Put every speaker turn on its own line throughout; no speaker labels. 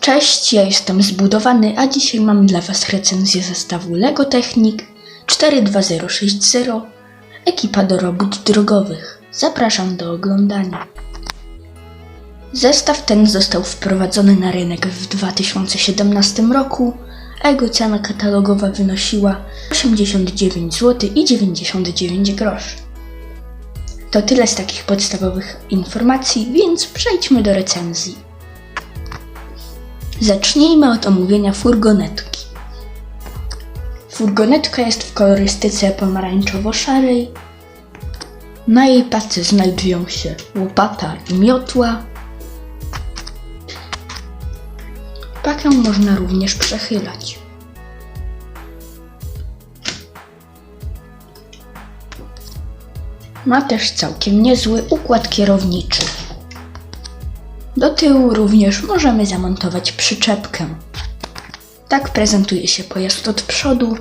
Cześć, ja jestem zbudowany, a dzisiaj mam dla Was recenzję zestawu LEGO Technik 42060 Ekipa do robót drogowych. Zapraszam do oglądania. Zestaw ten został wprowadzony na rynek w 2017 roku, a jego cena katalogowa wynosiła 89 zł i 99 groszy. To tyle z takich podstawowych informacji, więc przejdźmy do recenzji. Zacznijmy od omówienia furgonetki. Furgonetka jest w kolorystyce pomarańczowo-szarej. Na jej pacy znajdują się łopata i miotła. Pakę można również przechylać. Ma też całkiem niezły układ kierowniczy. Do tyłu również możemy zamontować przyczepkę. Tak prezentuje się pojazd od przodu,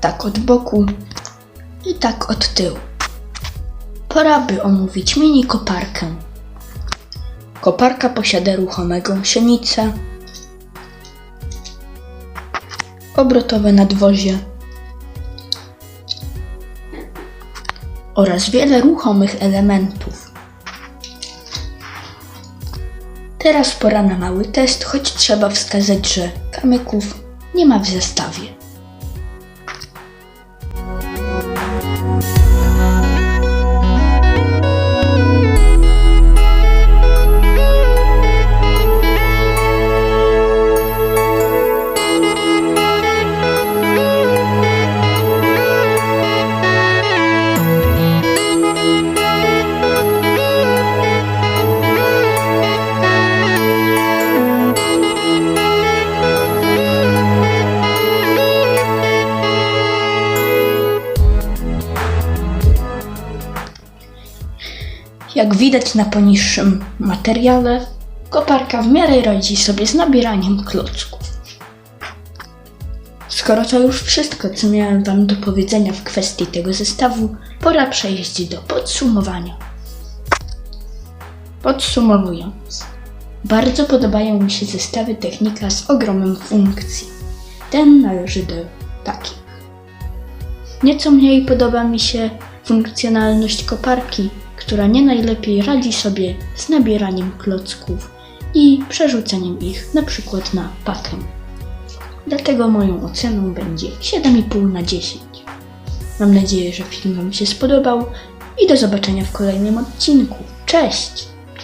tak od boku i tak od tyłu. Pora by omówić mini koparkę. Koparka posiada ruchome gąsienice, obrotowe nadwozie oraz wiele ruchomych elementów. Teraz pora na mały test, choć trzeba wskazać, że kamyków nie ma w zestawie. Jak widać na poniższym materiale, koparka w miarę radzi sobie z nabieraniem klocków. Skoro to już wszystko, co miałem Wam do powiedzenia w kwestii tego zestawu, pora przejść do podsumowania. Podsumowując, bardzo podobają mi się zestawy technika z ogromem funkcji. Ten należy do takich. Nieco mniej podoba mi się funkcjonalność koparki, która nie najlepiej radzi sobie z nabieraniem klocków i przerzuceniem ich na przykład na pakę. Dlatego moją oceną będzie 7,5 na 10. Mam nadzieję, że film Wam się spodobał i do zobaczenia w kolejnym odcinku. Cześć!